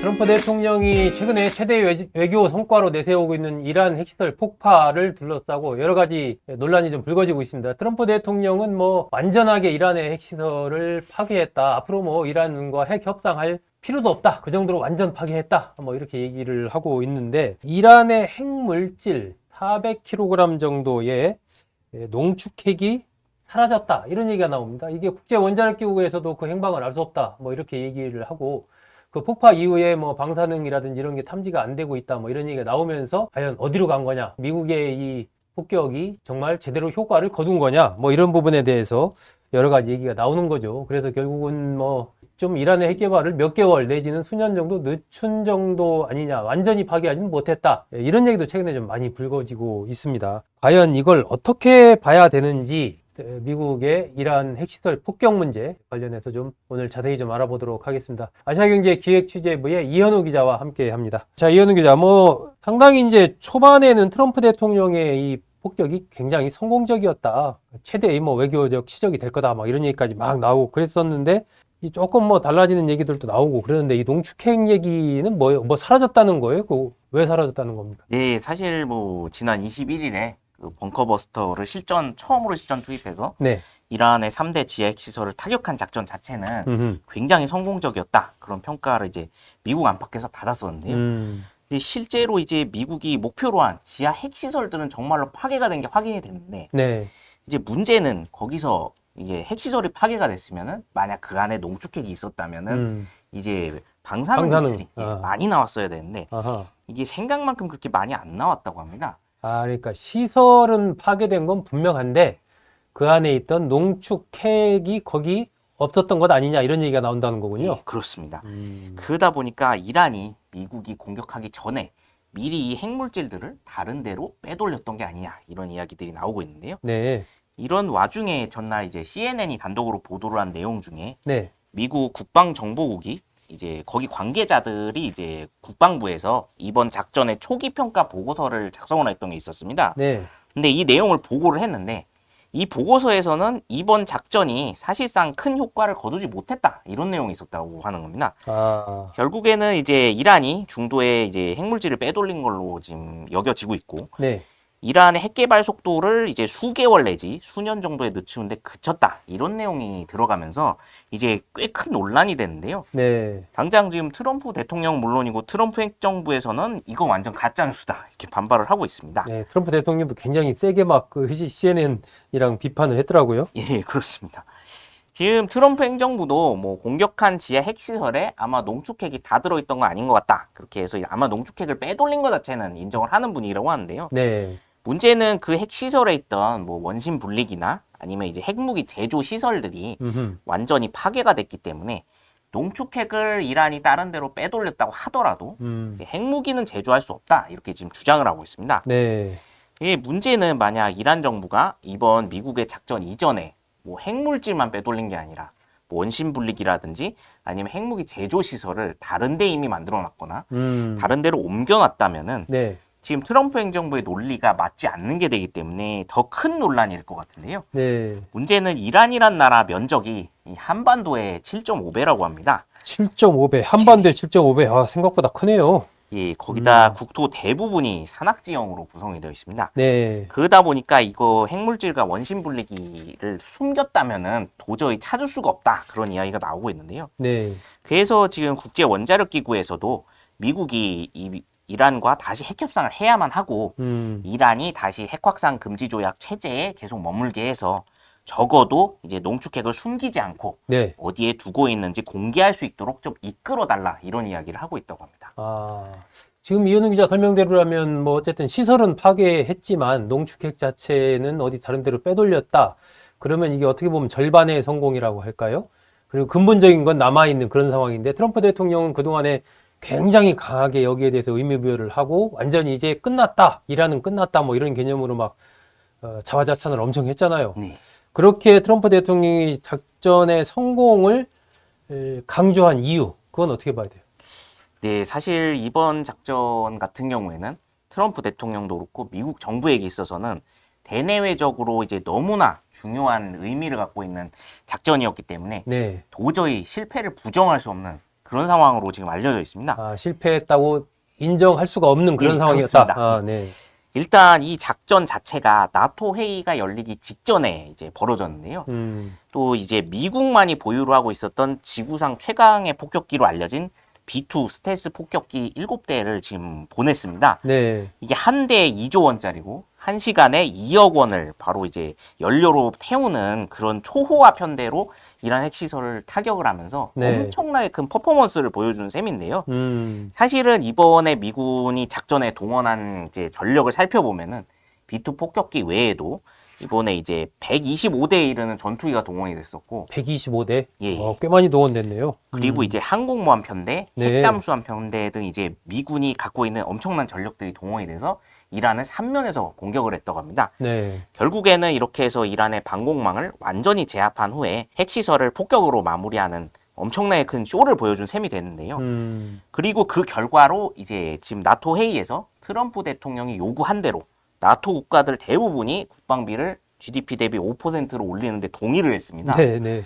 트럼프 대통령이 최근에 최대 외- 외교 성과로 내세우고 있는 이란 핵시설 폭파를 둘러싸고 여러 가지 논란이 좀 불거지고 있습니다. 트럼프 대통령은 뭐 완전하게 이란의 핵시설을 파괴했다. 앞으로 뭐 이란과 핵 협상할 필요도 없다. 그 정도로 완전 파괴했다. 뭐 이렇게 얘기를 하고 있는데 이란의 핵물질 400kg 정도의 농축핵이 사라졌다. 이런 얘기가 나옵니다. 이게 국제 원자력 기구에서도 그 행방을 알 수 없다. 뭐 이렇게 얘기를 하고 그 폭파 이후에 뭐 방사능이라든지 이런 게 탐지가 안 되고 있다 뭐 이런 얘기가 나오면서 과연 어디로 간 거냐? 미국의 이 폭격이 정말 제대로 효과를 거둔 거냐? 뭐 이런 부분에 대해서 여러 가지 얘기가 나오는 거죠. 그래서 결국은 뭐 좀 이란의 핵 개발을 몇 개월 내지는 수년 정도 늦춘 정도 아니냐 완전히 파괴하지는 못했다. 예, 이런 얘기도 최근에 좀 많이 불거지고 있습니다. 과연 이걸 어떻게 봐야 되는지 에, 미국의 이란 핵시설 폭격 문제 관련해서 좀 오늘 자세히 좀 알아보도록 하겠습니다. 아시아경제 기획 취재부의 이현우 기자와 함께 합니다. 자, 이현우 기자, 뭐 상당히 이제 초반에는 트럼프 대통령의 이 폭격이 굉장히 성공적이었다. 최대의 뭐 외교적 시적이 될 거다. 막 이런 얘기까지 막 나오고 그랬었는데 이 조금 뭐 달라지는 얘기들도 나오고 그러는데 이 농축핵 얘기는 뭐예요? 뭐 사라졌다는 거예요? 그 왜 사라졌다는 겁니까? 네, 사실 뭐 지난 21일에 그 벙커버스터를 실전 처음으로 실전 투입해서 네. 이란의 3대 지하 핵 시설을 타격한 작전 자체는 음흠. 굉장히 성공적이었다. 그런 평가를 이제 미국 안팎에서 받았었는데요. 음. 근데 실제로 이제 미국이 목표로 한 지하 핵 시설들은 정말로 파괴가 된 게 확인이 됐는데 네. 이제 문제는 거기서 이게 핵 시설이 파괴가 됐으면은 만약 그 안에 농축핵이 있었다면은 음. 이제 방사능들이 방사능. 아. 많이 나왔어야 되는데 아하. 이게 생각만큼 그렇게 많이 안 나왔다고 합니다. 아, 그러니까 시설은 파괴된 건 분명한데 그 안에 있던 농축 핵이 거기 없었던 것 아니냐 이런 얘기가 나온다는 거군요. 예, 그렇습니다. 음. 그러다 보니까 이란이 미국이 공격하기 전에 미리 이 핵물질들을 다른 데로 빼돌렸던 게 아니냐 이런 이야기들이 나오고 있는데요. 네, 이런 와중에 전날 이제 CNN이 단독으로 보도를 한 내용 중에 네, 미국 국방정보국이 이제 거기 관계자들이 이제 국방부에서 이번 작전의 초기 평가 보고서를 작성을 했던 게 있었습니다. 네. 근데 이 내용을 보고를 했는데 이 보고서에서는 이번 작전이 사실상 큰 효과를 거두지 못했다 이런 내용이 있었다고 하는 겁니다. 아, 결국에는 이제 이란이 중도에 이제 핵물질을 빼돌린 걸로 지금 여겨지고 있고 네, 이란의 핵 개발 속도를 이제 수개월 내지 수년 정도에 늦추는데 그쳤다 이런 내용이 들어가면서 이제 꽤 큰 논란이 되는데요. 네. 당장 지금 트럼프 대통령 물론이고 트럼프 행정부에서는 이거 완전 가짜 뉴스다 이렇게 반발을 하고 있습니다. 네, 트럼프 대통령도 굉장히 세게 막그 CNN이랑 비판을 했더라고요. 예, 그렇습니다. 지금 트럼프 행정부도 뭐 공격한 지하 핵시설에 아마 농축핵이 다 들어있던 거 아닌 것 같다. 그렇게 해서 아마 농축핵을 빼돌린 것 자체는 인정을 하는 분위기라고 하는데요. 네, 문제는 그 핵시설에 있던 뭐 원심 분리기나 아니면 이제 핵무기 제조 시설들이 음흠. 완전히 파괴가 됐기 때문에 농축핵을 이란이 다른 데로 빼돌렸다고 하더라도 음. 이제 핵무기는 제조할 수 없다. 이렇게 지금 주장을 하고 있습니다. 네, 이 문제는 만약 이란 정부가 이번 미국의 작전 이전에 뭐 핵물질만 빼돌린 게 아니라 뭐 원심 분리기라든지 아니면 핵무기 제조 시설을 다른 데 이미 만들어 놨거나 음. 다른 데로 옮겨 놨다면은 네, 지금 트럼프 행정부의 논리가 맞지 않는 게 되기 때문에 더 큰 논란일 것 같은데요. 네. 문제는 이란이란 나라 면적이 이 한반도의 7.5배라고 합니다. 7.5배, 한반도에 7.5배. 아, 생각보다 크네요. 예, 거기다 음. 국토 대부분이 산악지형으로 구성이 되어 있습니다. 네, 그러다 보니까 이거 핵물질과 원심 분리기를 숨겼다면은 도저히 찾을 수가 없다. 그런 이야기가 나오고 있는데요. 네, 그래서 지금 국제 원자력 기구에서도 미국이 이 이란과 다시 핵 협상을 해야만 하고 음. 이란이 다시 핵 확산 금지 조약 체제에 계속 머물게 해서 적어도 이제 농축핵을 숨기지 않고 네. 어디에 두고 있는지 공개할 수 있도록 좀 이끌어 달라 이런 이야기를 하고 있다고 합니다. 아, 지금 이현우 기자 설명대로라면 뭐 어쨌든 시설은 파괴했지만 농축핵 자체는 어디 다른 데로 빼돌렸다. 그러면 이게 어떻게 보면 절반의 성공이라고 할까요? 그리고 근본적인 건 남아 있는 그런 상황인데 트럼프 대통령은 그동안에 굉장히 강하게 여기에 대해서 의미부여를 하고 완전히 이제 끝났다. 이란은 끝났다. 뭐 이런 개념으로 막 어, 자화자찬을 엄청 했잖아요. 네. 그렇게 트럼프 대통령이 작전의 성공을 에, 강조한 이유, 그건 어떻게 봐야 돼요? 네, 사실 이번 작전 같은 경우에는 트럼프 대통령도 그렇고 미국 정부에게 있어서는 대내외적으로 이제 너무나 중요한 의미를 갖고 있는 작전이었기 때문에 네. 도저히 실패를 부정할 수 없는 그런 상황으로 지금 알려져 있습니다. 아, 실패했다고 인정할 수가 없는 그런 예, 상황이었다. 그렇습니다. 아, 네. 일단 이 작전 자체가 나토 회의가 열리기 직전에 이제 벌어졌는데요. 음, 또 이제 미국만이 보유를 하고 있었던 지구상 최강의 폭격기로 알려진 B2 스텔스 폭격기 7대를 지금 보냈습니다. 네. 이게 한 대에 2조 원짜리고 한 시간에 2억 원을 바로 이제 연료로 태우는 그런 초호화 편대로 이란 핵시설을 타격을 하면서 네. 엄청나게 큰 퍼포먼스를 보여준 셈인데요. 음, 사실은 이번에 미군이 작전에 동원한 이제 전력을 살펴보면은 B2 폭격기 외에도 이번에 이제 125대에 이르는 전투기가 동원이 됐었고 125대. 예. 어, 꽤 많이 동원됐네요. 그리고 이제 항공모함 편대, 네. 핵잠수함 편대 등 이제 미군이 갖고 있는 엄청난 전력들이 동원이 돼서 이란을 삼면에서 공격을 했다고 합니다. 네. 결국에는 이렇게 해서 이란의 방공망을 완전히 제압한 후에 핵시설을 폭격으로 마무리하는 엄청나게 큰 쇼를 보여준 셈이 됐는데요. 음, 그리고 그 결과로 이제 지금 나토 회의에서 트럼프 대통령이 요구한 대로 나토 국가들 대부분이 국방비를 GDP 대비 5%로 올리는데 동의를 했습니다. 네, 네.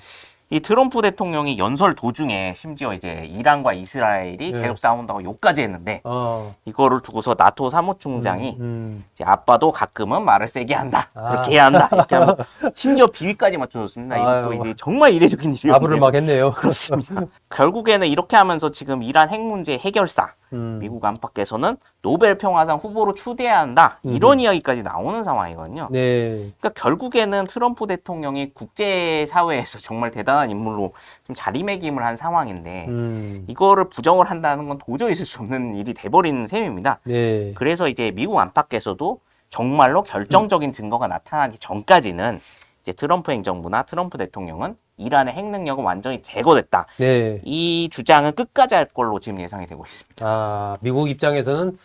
이 트럼프 대통령이 연설 도중에 심지어 이제 이란과 이스라엘이 네. 계속 싸운다고 욕까지 했는데 어, 이거를 두고서 나토 사무총장이 음, 이제 아빠도 가끔은 말을 세게 한다. 아. 그렇게 해야 한다. 이렇게 하면 심지어 비위까지 맞춰줬습니다. 이것도 아유. 이제 정말 이례적인 일이었는데 아부를 막 했네요. 그렇습니다. 결국에는 이렇게 하면서 지금 이란 핵 문제 해결사 음, 미국 안팎에서는 노벨 평화상 후보로 추대해야 한다. 이런 이야기까지 나오는 상황이거든요. 네. 그러니까 결국에는 트럼프 대통령이 국제 사회에서 정말 대단한 인물로 좀 자리매김을 한 상황인데 음, 이거를 부정을 한다는 건 도저히 있을 수 없는 일이 돼버리는 셈입니다. 네. 그래서 이제 미국 안팎에서도 정말로 결정적인 증거가 나타나기 전까지는 이제 트럼프 행정부나 트럼프 대통령은 이란의 핵 능력은 완전히 제거됐다. 네. 이 주장은 끝까지 할 걸로 지금 예상이 되고 있습니다. 아, 미국 입장에서는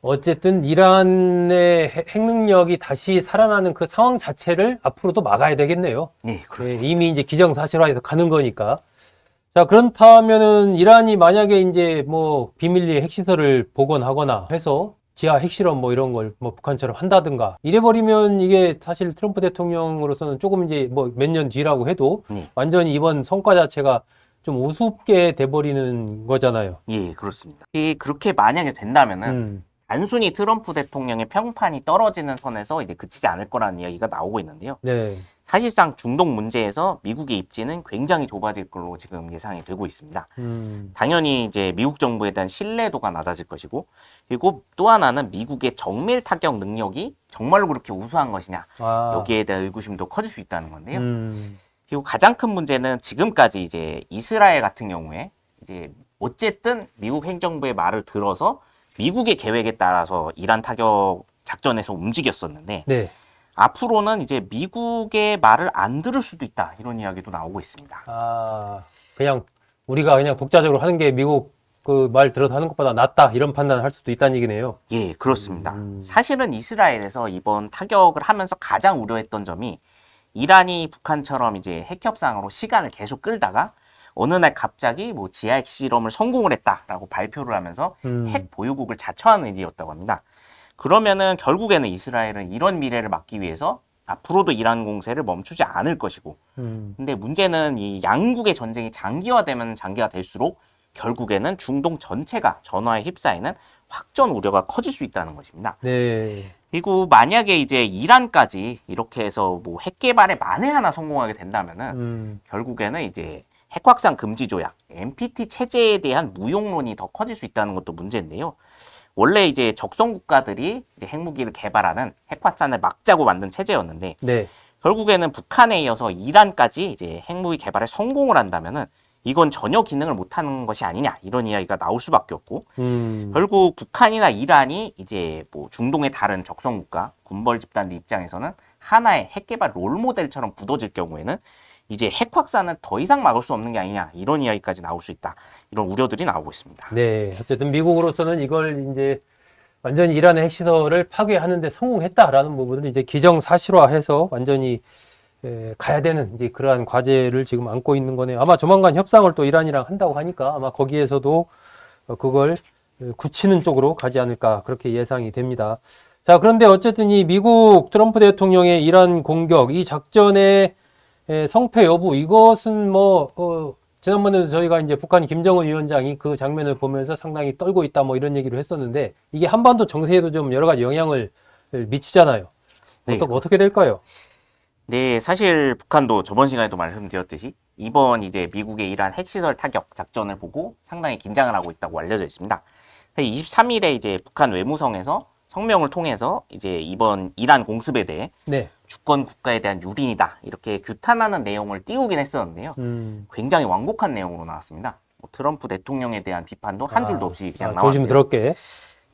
어쨌든 이란의 핵- 핵 능력이 다시 살아나는 그 상황 자체를 앞으로도 막아야 되겠네요. 네, 그렇 네, 이미 이제 기정사실화해서 가는 거니까. 자, 그렇다면은 이란이 만약에 이제 뭐 비밀리에 핵시설을 복원하거나 해서 지하 핵실험 뭐 이런 걸 뭐 북한처럼 한다든가 이래버리면 이게 사실 트럼프 대통령으로서는 조금 이제 뭐 몇 년 뒤라고 해도 네. 완전히 이번 성과 자체가 좀 우습게 돼버리는 거잖아요. 예, 그렇습니다. 이 그렇게 만약에 된다면은 음, 단순히 트럼프 대통령의 평판이 떨어지는 선에서 이제 그치지 않을 거라는 이야기가 나오고 있는데요. 네. 사실상 중동 문제에서 미국의 입지는 굉장히 좁아질 걸로 지금 예상이 되고 있습니다. 음, 당연히 이제 미국 정부에 대한 신뢰도가 낮아질 것이고, 그리고 또 하나는 미국의 정밀 타격 능력이 정말로 그렇게 우수한 것이냐, 아, 여기에 대한 의구심도 커질 수 있다는 건데요. 음, 그리고 가장 큰 문제는 지금까지 이제 이스라엘 같은 경우에 이제 어쨌든 미국 행정부의 말을 들어서 미국의 계획에 따라서 이란 타격 작전에서 움직였었는데 네. 앞으로는 이제 미국의 말을 안 들을 수도 있다 이런 이야기도 나오고 있습니다. 아, 그냥 우리가 그냥 독자적으로 하는 게 미국 그 말 들어서 하는 것보다 낫다 이런 판단을 할 수도 있다는 얘기네요. 예, 그렇습니다. 음. 사실은 이스라엘에서 이번 타격을 하면서 가장 우려했던 점이 이란이 북한처럼 이제 핵 협상으로 시간을 계속 끌다가 어느 날 갑자기 뭐 지하 핵 실험을 성공을 했다라고 발표를 하면서 음. 핵 보유국을 자처하는 일이었다고 합니다. 그러면은 결국에는 이스라엘은 이런 미래를 막기 위해서 앞으로도 이란 공세를 멈추지 않을 것이고 음, 근데 문제는 이 양국의 전쟁이 장기화되면 장기화될수록 결국에는 중동 전체가 전화에 휩싸이는 확전 우려가 커질 수 있다는 것입니다. 네. 그리고 만약에 이제 이란까지 이렇게 해서 뭐 핵 개발에 만에 하나 성공하게 된다면은 음, 결국에는 이제 핵 확산 금지 조약 NPT 체제에 대한 무용론이 더 커질 수 있다는 것도 문제인데요. 원래 이제 적성 국가들이 이제 핵무기를 개발하는 핵 확산을 막자고 만든 체제였는데 네. 결국에는 북한에 이어서 이란까지 이제 핵무기 개발에 성공을 한다면은 이건 전혀 기능을 못하는 것이 아니냐 이런 이야기가 나올 수밖에 없고 음, 결국 북한이나 이란이 이제 뭐 중동의 다른 적성 국가 군벌 집단들 입장에서는 하나의 핵 개발 롤 모델처럼 굳어질 경우에는 이제 핵 확산은 더 이상 막을 수 없는 게 아니냐 이런 이야기까지 나올 수 있다 이런 우려들이 나오고 있습니다. 네. 어쨌든 미국으로서는 이걸 이제 완전히 이란의 핵시설을 파괴하는데 성공했다라는 부분을 이제 기정사실화해서 완전히 에, 가야 되는 이제 그러한 과제를 지금 안고 있는 거네요. 아마 조만간 협상을 또 이란이랑 한다고 하니까 아마 거기에서도 어, 그걸 에, 굳히는 쪽으로 가지 않을까 그렇게 예상이 됩니다. 자, 그런데 어쨌든 이 미국 트럼프 대통령의 이란 공격, 이 작전의 에, 성패 여부 이것은 뭐 어, 지난번에도 저희가 이제 북한 김정은 위원장이 그 장면을 보면서 상당히 떨고 있다 뭐 이런 얘기를 했었는데 이게 한반도 정세에도 좀 여러 가지 영향을 미치잖아요. 네. 어떻게, 어떻게 될까요? 네, 사실 북한도 저번 시간에도 말씀드렸듯이 이번 이제 미국의 이란 핵시설 타격 작전을 보고 상당히 긴장을 하고 있다고 알려져 있습니다. 23일에 이제 북한 외무성에서 성명을 통해서 이제 이번 이란 공습에 대해 네. 주권 국가에 대한 유린이다 이렇게 규탄하는 내용을 띄우긴 했었는데요. 음, 굉장히 완곡한 내용으로 나왔습니다. 뭐 트럼프 대통령에 대한 비판도 한 줄도 없이 그냥 아, 나왔고요. 조심스럽게.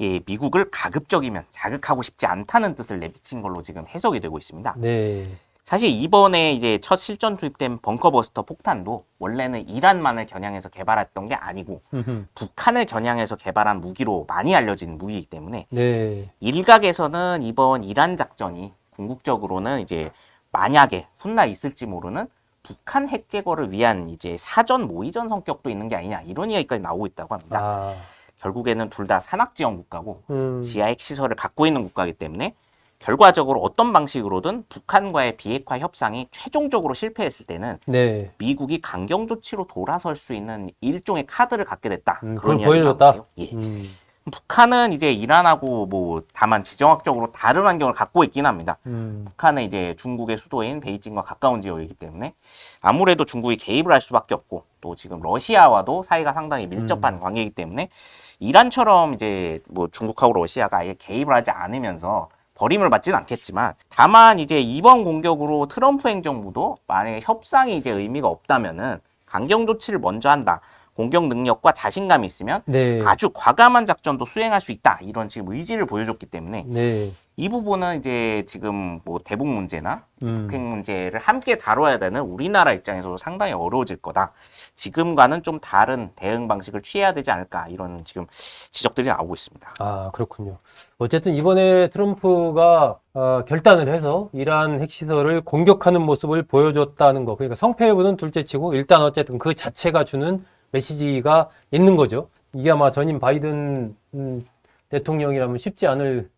예, 미국을 가급적이면 자극하고 싶지 않다는 뜻을 내비친 걸로 지금 해석이 되고 있습니다. 네. 사실 이번에 이제 첫 실전 투입된 벙커버스터 폭탄도 원래는 이란만을 겨냥해서 개발했던 게 아니고 음흠. 북한을 겨냥해서 개발한 무기로 많이 알려진 무기이기 때문에 네. 일각에서는 이번 이란 작전이 궁극적으로는 이제 만약에 훗날 있을지 모르는 북한 핵 제거를 위한 이제 사전 모의전 성격도 있는 게 아니냐 이런 이야기까지 나오고 있다고 합니다. 아, 결국에는 둘 다 산악 지형 국가고 음, 지하 핵 시설을 갖고 있는 국가이기 때문에 결과적으로 어떤 방식으로든 북한과의 비핵화 협상이 최종적으로 실패했을 때는 네. 미국이 강경 조치로 돌아설 수 있는 일종의 카드를 갖게 됐다. 음, 그런 이야기가 보여줬다. 예. 음, 북한은 이제 이란하고 뭐 다만 지정학적으로 다른 환경을 갖고 있긴 합니다. 음, 북한은 이제 중국의 수도인 베이징과 가까운 지역이기 때문에 아무래도 중국이 개입을 할 수밖에 없고 또 지금 러시아와도 사이가 상당히 음. 밀접한 관계이기 때문에 이란처럼 이제 뭐 중국하고 러시아가 아예 개입을 하지 않으면서 버림을 받지는 않겠지만 다만 이제 이번 공격으로 트럼프 행정부도 만약에 협상이 이제 의미가 없다면은 강경 조치를 먼저 한다. 공격 능력과 자신감이 있으면 네. 아주 과감한 작전도 수행할 수 있다. 이런 지금 의지를 보여줬기 때문에 네. 이 부분은 이제 지금 뭐 대북 문제나 음, 북핵 문제를 함께 다뤄야 되는 우리나라 입장에서도 상당히 어려워질 거다. 지금과는 좀 다른 대응 방식을 취해야 되지 않을까 이런 지금 지적들이 나오고 있습니다. 아, 그렇군요. 어쨌든 이번에 트럼프가 어, 결단을 해서 이란 핵시설을 공격하는 모습을 보여줬다는 거. 그러니까 성패 여부는 둘째치고 일단 어쨌든 그 자체가 주는 메시지가 있는 거죠. 이게 아마 전임 바이든 음, 대통령이라면 쉽지 않을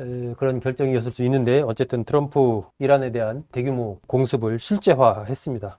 에, 그런 결정이었을 수 있는데 어쨌든 트럼프 이란에 대한 대규모 공습을 실제화했습니다.